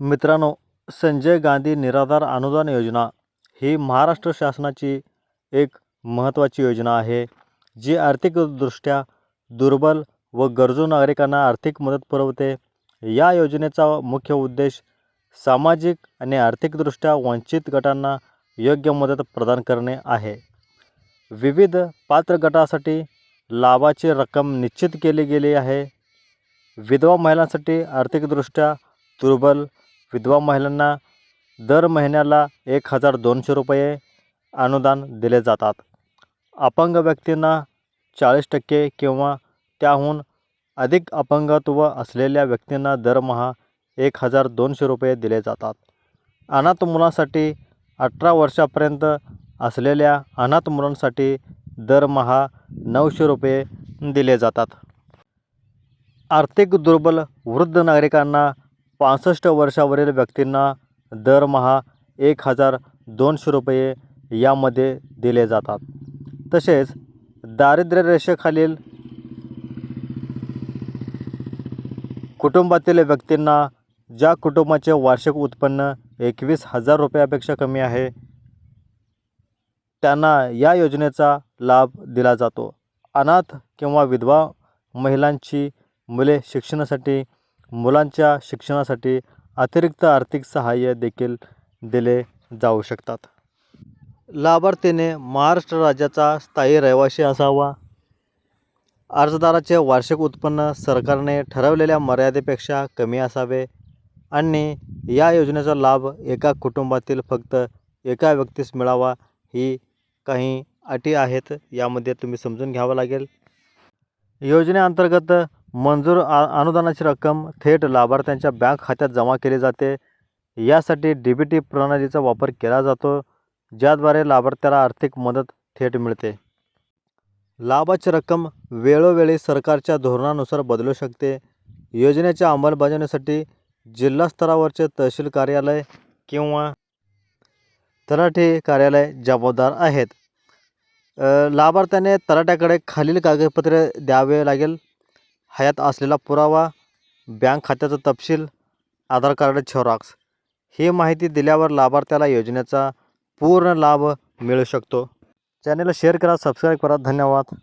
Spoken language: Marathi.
मित्रांनो संजय गांधी निराधार अनुदान योजना ही महाराष्ट्र शासनाची एक महत्त्वाची योजना आहे जी आर्थिकदृष्ट्या दुर्बल व गरजू नागरिकांना आर्थिक मदत पुरवते. या योजनेचा मुख्य उद्देश सामाजिक आणि आर्थिकदृष्ट्या वंचित गटांना योग्य मदत प्रदान करणे आहे. विविध पात्र गटासाठी लाभाची रक्कम निश्चित केली गेली आहे. विधवा महिलांसाठी आर्थिकदृष्ट्या दुर्बल विधवा महिलांना दर महिन्याला एक हजार दोनशे रुपये अनुदान दिले जातात. अपंग व्यक्तींना चाळीस टक्के किंवा त्याहून अधिक अपंगत्व असलेल्या व्यक्तींना दरमहा एक हजार दोनशे रुपये दिले जातात. अनाथ मुलांसाठी अठरा वर्षापर्यंत असलेल्या अनाथ मुलांसाठी दरमहा नऊशे रुपये दिले जातात. आर्थिक दुर्बल वृद्ध नागरिकांना पासष्ट वर्षावरील व्यक्तींना दरमहा एक हजार दोनशे रुपये यामध्ये दिले जातात. तसेच दारिद्र्य रेषेखालील कुटुंबातील व्यक्तींना ज्या कुटुंबाचे वार्षिक उत्पन्न एकवीस हजार रुपयापेक्षा कमी आहे त्यांना या योजनेचा लाभ दिला जातो. अनाथ किंवा विधवा महिलांची मुले शिक्षणासाठी मुलांच्या शिक्षणासाठी अतिरिक्त आर्थिक सहाय्य देखील दिले जाऊ शकतात. लाभार्थीने महाराष्ट्र राज्याचा स्थायी रहिवासी असावा. अर्जदाराचे वार्षिक उत्पन्न सरकारने ठरवलेल्या मर्यादेपेक्षा कमी असावे आणि या योजनेचा लाभ एका कुटुंबातील फक्त एका व्यक्तीस मिळावा ही काही अटी आहेत यामध्ये तुम्ही समजून घ्यावं लागेल. योजनेअंतर्गत मंजूर आ अनुदानाची रक्कम थेट लाभार्थ्यांच्या बँक खात्यात जमा केली जाते. यासाठी डी बी टी प्रणालीचा वापर केला जातो ज्याद्वारे लाभार्थ्याला आर्थिक मदत थेट मिळते. लाभाची रक्कम वेळोवेळी सरकारच्या धोरणानुसार बदलू शकते. योजनेच्या अंमलबजावणीसाठी जिल्हा स्तरावरचे तहसील कार्यालय किंवा तलाठी कार्यालय जबाबदार आहेत. लाभार्थ्याने तलाट्याकडे खालील कागदपत्रे द्यावे लागेल. हयात असलेला पुरावा बँक खात्याचा तपशील आधार कार्ड झेरॉक्स ही माहिती दिल्यावर लाभार्थ्याला योजनेचा पूर्ण लाभ मिळू शकतो. चॅनेल शेअर करा सबस्क्राईब करा. धन्यवाद.